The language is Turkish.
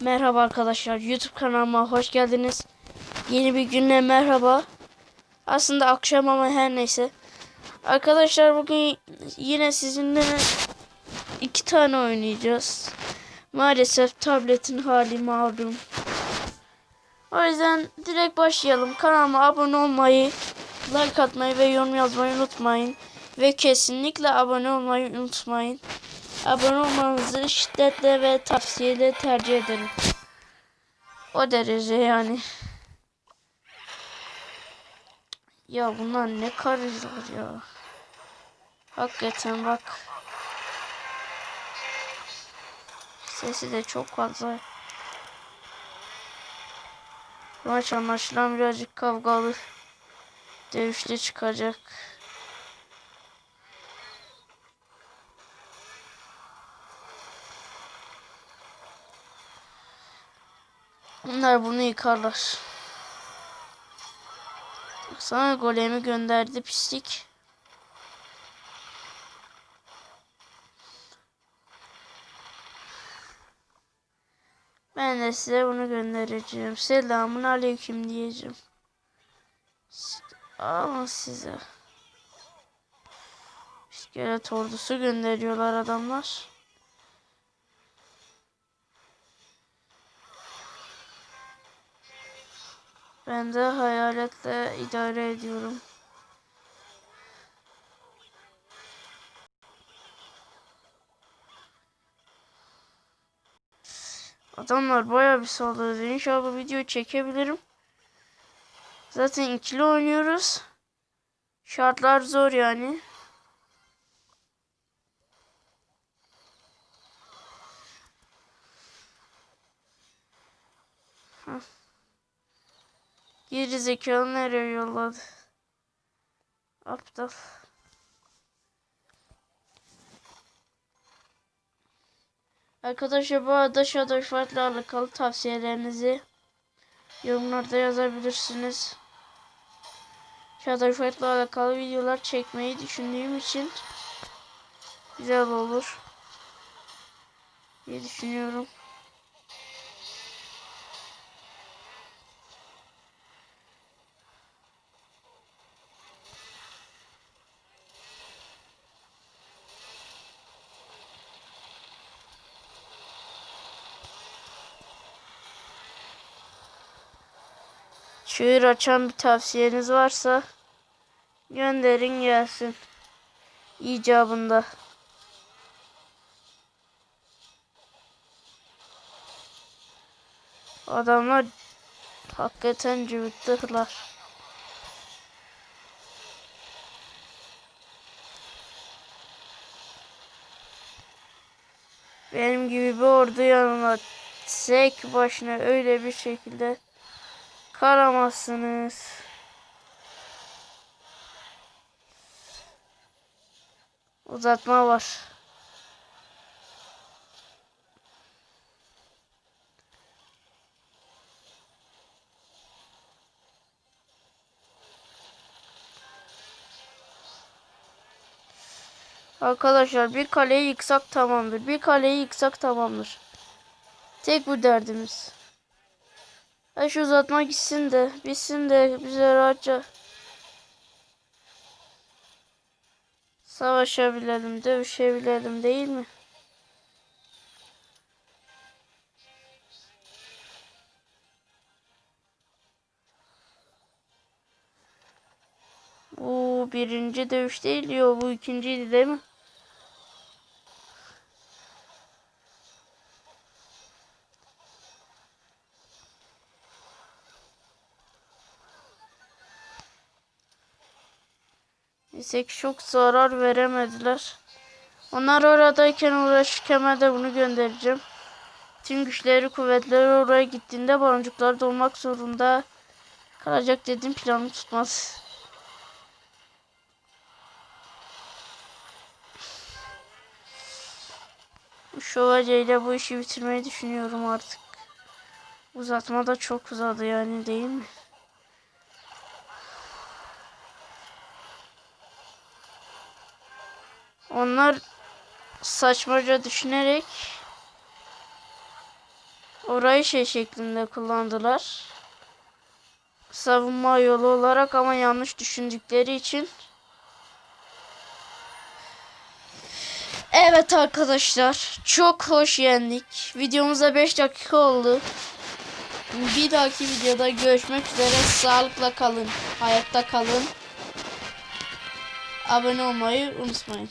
Merhaba arkadaşlar. YouTube kanalıma hoş geldiniz. Yeni bir günle merhaba. Aslında akşam ama her neyse. Arkadaşlar bugün yine sizinle iki tane oynayacağız. Maalesef tabletin hali malum. O yüzden direkt başlayalım. Kanalıma abone olmayı, like atmayı ve yorum yazmayı unutmayın. Ve kesinlikle abone olmayı unutmayın. Abone olmanızı şiddetle ve tavsiyeyle tercih ederim. O derece yani. Ya bunlar ne karışıyor ya. Hakikaten bak. Sesi de çok fazla. Maç anlaşılan birazcık kavgalı. Dövüşlü çıkacak. Bunlar bunu yıkarlar. Sana golemi gönderdi pislik. Ben de size bunu göndereceğim. Selamun aleyküm diyeceğim. Ama size. İskelet ordusu gönderiyorlar adamlar. Ben de hayaletle idare ediyorum. Adamlar bayağı bir saldırdı. İnşallah bu videoyu çekebilirim. Zaten ikili oynuyoruz. Şartlar zor yani. Geri zekalı nereye yolladı? Aptal. Arkadaşlar bu arada Shadow Fight'la alakalı tavsiyelerinizi yorumlarda yazabilirsiniz. Shadow Fight'la alakalı videolar çekmeyi düşündüğüm için güzel olur diye düşünüyorum. Çığır açan bir tavsiyeniz varsa gönderin gelsin. İcabında. Adamlar hakikaten cıvıttılar. Benim gibi bir ordu yanına tek başına öyle bir şekilde karamazsınız. Uzatma var. Arkadaşlar bir kaleyi yıksak tamamdır. Bir kaleyi yıksak tamamdır. Tek bu derdimiz. Ha şu uzatma gitsin de bitsin de bize rahatça savaşabilelim, dövüşebilelim değil mi? Bu birinci dövüş değil diyor. Bu ikinciydi değil mi? Ki çok zarar veremediler. Onlar oradayken uğraşırken de bunu göndereceğim. Tüm güçleri kuvvetleri oraya gittiğinde baloncuklar dolmak zorunda kalacak dedim planım tutmaz. Şövalyeyle bu işi bitirmeyi düşünüyorum artık. Uzatma da çok uzadı yani değil mi? Onlar saçmaca düşünerek orayı şey şeklinde kullandılar. Savunma yolu olarak ama yanlış düşündükleri için. Evet arkadaşlar çok hoş yendik. Videomuzda 5 dakika oldu. Bir dahaki videoda görüşmek üzere. Sağlıkla kalın. Hayatta kalın. Abone olmayı unutmayın.